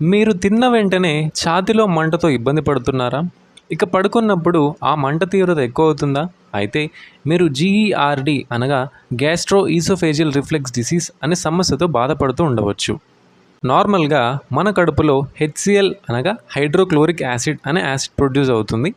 మీరు తిన్న వెంటనే ఛాతిలో మంటతో ఇబ్బంది పడుతున్నారా? ఇక పడుకున్నప్పుడు ఆ మంట తీవ్రత ఎక్కువ అవుతుందా అయితే మీరు జీఈఆర్డి అనగా గ్యాస్ట్రో ఈసోఫేజియల్ రిఫ్లెక్స్ డిసీజ్ అనే సమస్యతో బాధపడుతూ ఉండవచ్చు. నార్మల్గా మన కడుపులో హెచ్సిఎల్ అనగా హైడ్రోక్లోరిక్ యాసిడ్ అనే యాసిడ్ ప్రొడ్యూస్ అవుతుంది.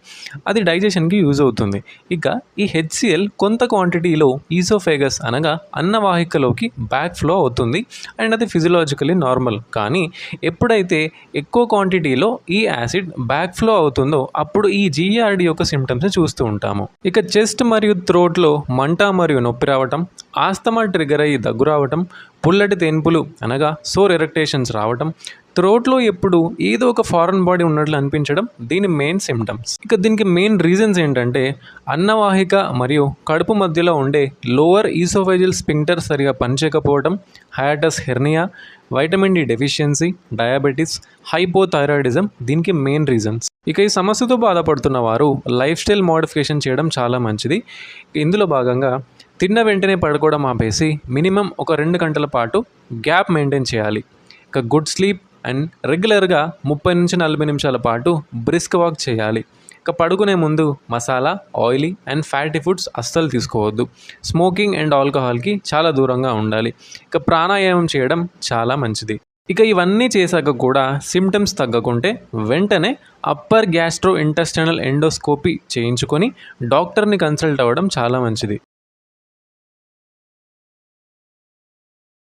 అది డైజెషన్కి యూజ్ అవుతుంది. ఇక ఈ హెచ్సిఎల్ కొంత క్వాంటిటీలో ఈసోఫేగస్ అనగా అన్నవాహికలోకి బ్యాక్ ఫ్లో అవుతుంది. అండ్ అది ఫిజియలాజికలీ నార్మల్. కానీ ఎప్పుడైతే ఎక్కువ క్వాంటిటీలో ఈ యాసిడ్ బ్యాక్ ఫ్లో అవుతుందో అప్పుడు ఈ జిఆర్డి యొక్క సిమ్టమ్స్ చూస్తూ ఉంటాము. ఇక చెస్ట్ మరియు త్రోట్లో మంట మరియు నొప్పి రావటం ఆస్తమా ట్రిగర్ అయ్యి దగ్గు రావటం పుల్లటి తెన్పులు అనగా సోర్ ఎరెక్టేషన్స్ రావటం త్రోట్లో ఎప్పుడు ఏదో ఒక ఫారెన్ బాడీ ఉన్నట్లు అనిపించడం దీని మెయిన్ సిమ్టమ్స్ ఇక దీనికి మెయిన్ రీజన్స్ ఏంటంటే అన్నవాహిక మరియు కడుపు మధ్యలో ఉండే లోవర్ ఈసోఫైజల్ స్పింక్టర్ సరిగా పనిచేయకపోవడం hiatus hernia vitamin D deficiency diabetes hypothyroidism దీనికి మెయిన్ రీజన్స్. ఇక ఈ సమస్యతో బాధపడుతున్న వారు లైఫ్ స్టైల్ మోడిఫికేషన్ చేయడం చాలా మంచిది. ఇందులో భాగంగా తిన్న వెంటనే పడుకోవడం ఆపేసి మినిమం ఒక రెండు గంటల పాటు గ్యాప్ మెయింటైన్ చేయాలి. ఇక గుడ్ స్లీప్ అండ్ రెగ్యులర్గా ముప్పై నుంచి నలభై నిమిషాల పాటు బ్రిస్క్ వాక్ చేయాలి. ఇక పడుకునే ముందు masala oily and fatty foods అస్సలు తీసుకోవద్దు. స్మోకింగ్ అండ్ ఆల్కహాల్కి చాలా దూరంగా ఉండాలి. ఇక ప్రాణాయామం చేయడం చాలా మంచిది. ఇక ఇవన్నీ చేశాక కూడా సిమ్టమ్స్ తగ్గకుంటే వెంటనే అప్పర్ గ్యాస్ట్రో ఇంటెస్టైనల్ ఎండోస్కోపీ చేయించుకొని డాక్టర్ని కన్సల్ట్ అవ్వడం చాలా మంచిది.